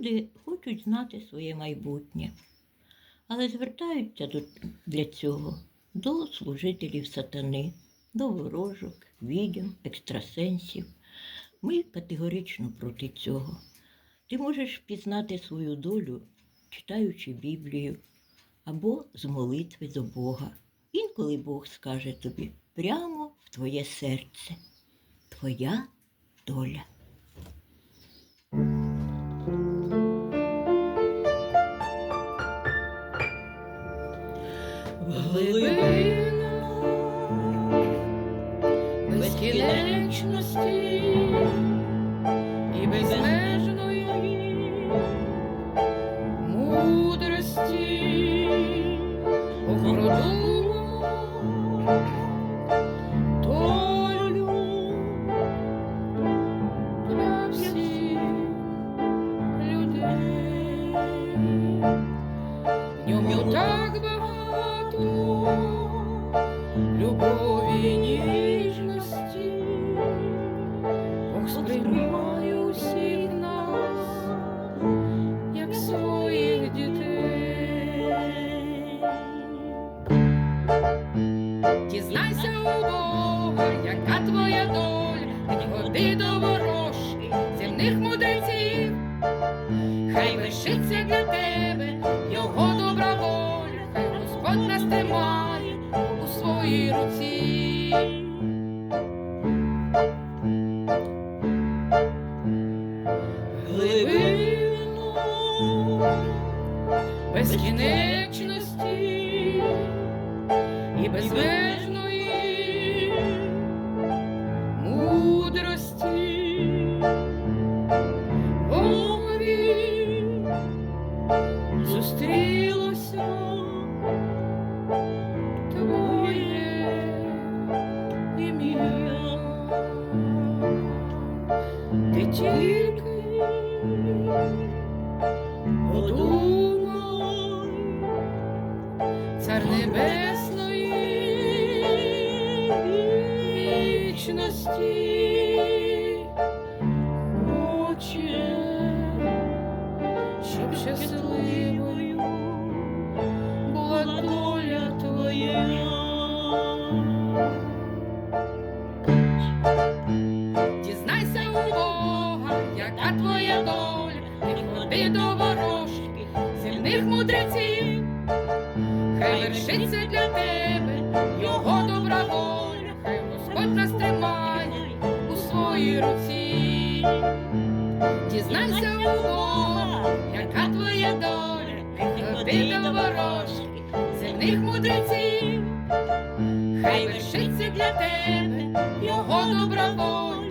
Люди хочуть знати своє майбутнє, але звертаються до, для цього до служителів сатани, до ворожок, відьом, екстрасенсів. Ми категорично проти цього. Ти можеш пізнати свою долю, читаючи Біблію або з молитви до Бога. Інколи Бог скаже тобі прямо в твоє серце. Твоя доля. Безкінечності і безмежної мудрості продумав долю для всіх людей. В ньому так Бог сприймає усіх нас, як своїх дітей. Дізнайся у Бога, яка твоя доля, не ходи до ворожки, земних хай вершиться для тебе його добра воля, хай Господь нас тримає у своїй руці. Глибину безкінечності і безмежної мудрості. Богові зустрілося небесної вічності хоче, щоб щасливою була доля твоя. Дізнайся у Бога, яка твоя доля, не ходи до ворожки, хай вершиться для тебе його добра воля, хай Господь нас тримає у своїй руці. Дізнайся у Бога, яка твоя доля, ходи до ворожки, земних мудреців, хай вершиться для тебе його добра воля,